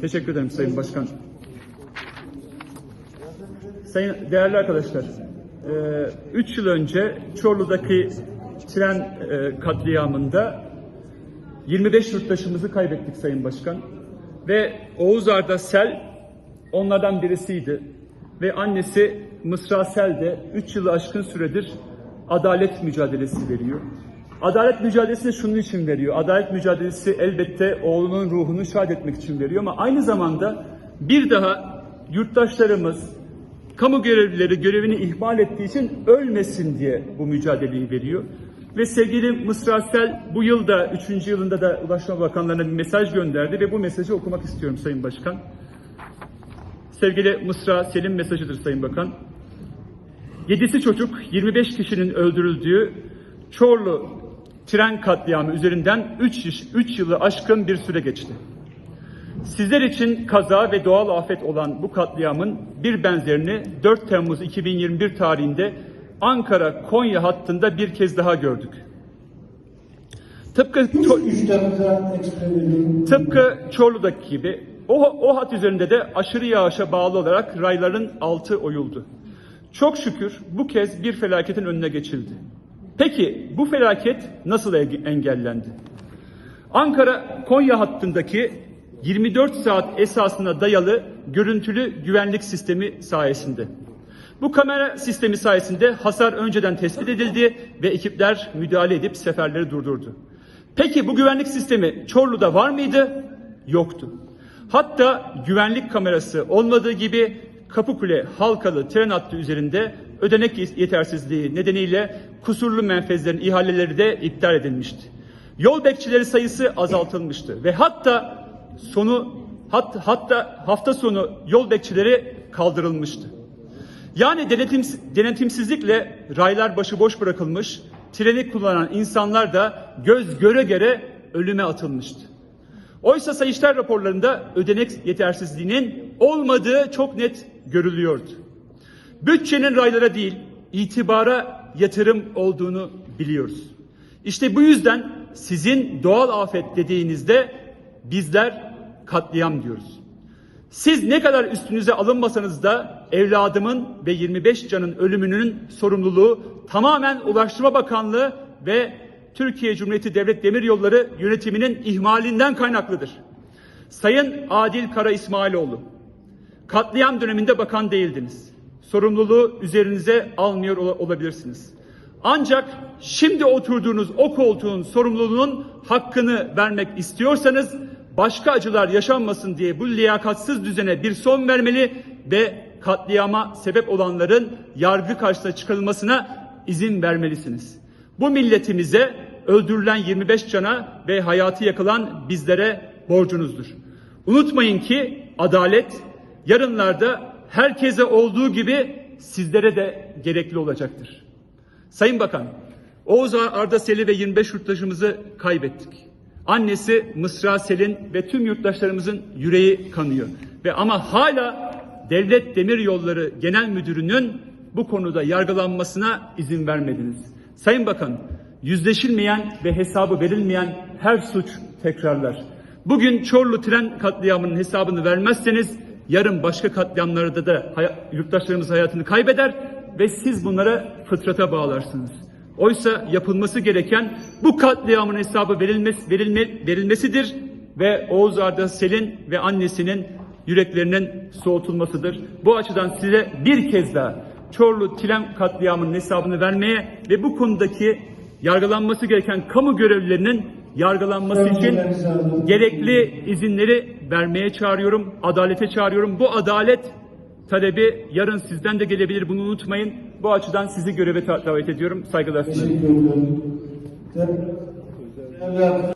Teşekkür ederim Sayın Başkan. Sayın değerli arkadaşlar, 3 yıl önce Çorlu'daki tren e, katliamında 25 yurttaşımızı kaybettik Sayın Başkan. Ve Oğuz Arda Sel onlardan birisiydi. Ve annesi Mısra Sel de 3 yılı aşkın süredir adalet mücadelesi veriyor. Adalet mücadelesini şunun için veriyor. Adalet mücadelesi elbette oğlunun ruhunu şad etmek için veriyor ama aynı zamanda bir daha yurttaşlarımız, kamu görevlileri görevini ihmal ettiği için ölmesin diye bu mücadeleyi veriyor. Ve sevgili Mısra Sel bu yılda, üçüncü yılında da Ulaştırma Bakanlarına bir mesaj gönderdi ve bu mesajı okumak istiyorum Sayın Başkan. Sevgili Mısra Sel'in mesajıdır Sayın Bakan. Yedisi çocuk 25 kişinin öldürüldüğü Çorlu tren katliamı üzerinden 3, 3 yılı aşkın bir süre geçti. Sizler için kaza ve doğal afet olan bu katliamın bir benzerini 4 Temmuz 2021 tarihinde Ankara-Konya hattında bir kez daha gördük. Tıpkı Ço- 3 dakika ekstremeli. Tıpkı Çorlu'daki gibi o, o hat üzerinde de aşırı yağışa bağlı olarak rayların altı oyuldu. Çok şükür bu kez bir felaketin önüne geçildi. Peki bu felaket nasıl enge- engellendi? Ankara-Konya hattındaki 24 saat esasına dayalı görüntülü güvenlik sistemi sayesinde. Bu kamera sistemi sayesinde hasar önceden tespit edildi ve ekipler müdahale edip seferleri durdurdu. Peki bu güvenlik sistemi Çorlu'da var mıydı? Yoktu. Hatta güvenlik kamerası olmadığı gibi Kapıkule Halkalı tren hattı üzerinde ödenek yetersizliği nedeniyle kusurlu menfezlerin ihaleleri de iptal edilmişti. Yol bekçileri sayısı azaltılmıştı ve hatta sonu hat, hatta hafta sonu yol bekçileri kaldırılmıştı. Yani denetim, denetimsizlikle raylar başıboş bırakılmış, treni kullanan insanlar da göz göre göre ölüme atılmıştı. Oysa Sayıştay raporlarında ödenek yetersizliğinin olmadığı çok net görülüyordu. Bütçenin raylara değil, itibara yatırım olduğunu biliyoruz. İşte bu yüzden sizin doğal afet dediğinizde bizler katliam diyoruz. Siz ne kadar üstünüze alınmasanız da evladımın ve 25 canın ölümünün sorumluluğu tamamen Ulaştırma Bakanlığı ve Türkiye Cumhuriyeti Devlet Demiryolları yönetiminin ihmalinden kaynaklıdır. Sayın Adil Kara İsmailoğlu, katliam döneminde bakan değildiniz. Sorumluluğu üzerinize almıyor ola- olabilirsiniz. Ancak şimdi oturduğunuz o koltuğun sorumluluğunun hakkını vermek istiyorsanız başka acılar yaşanmasın diye bu liyakatsız düzene bir son vermeli ve katliama sebep olanların yargı karşısına çıkarılmasına izin vermelisiniz. Bu milletimize öldürülen 25 cana ve hayatı yakılan bizlere borcunuzdur. Unutmayın ki adalet yarınlarda herkese olduğu gibi sizlere de gerekli olacaktır. Sayın Bakan, Oğuz Arda Sel'i ve 25 yurttaşımızı kaybettik. Annesi Mısra Sel'in ve tüm yurttaşlarımızın yüreği kanıyor. Ve ama hala Devlet Demir Yolları Genel Müdürü'nün bu konuda yargılanmasına izin vermediniz. Sayın Bakan, yüzleşilmeyen ve hesabı verilmeyen her suç tekrarlar. Bugün Çorlu tren katliamının hesabını vermezseniz yarın başka katliamlarda da hay- yurttaşlarımız hayatını kaybeder ve siz bunlara fıtrata bağlarsınız. Oysa yapılması gereken bu katliamın hesabı verilmesi, verilme, verilmesidir ve Oğuz Arda Sel'in ve annesinin yüreklerinin soğutulmasıdır. Bu açıdan size bir kez daha Çorlu tren katliamının hesabını vermeye ve bu konudaki yargılanması gereken kamu görevlilerinin yargılanması için gerekli izinleri vermeye çağırıyorum, adalete çağırıyorum. Bu adalet talebi yarın sizden de gelebilir bunu unutmayın. Bu açıdan sizi göreve davet ediyorum. Saygılar sunarım.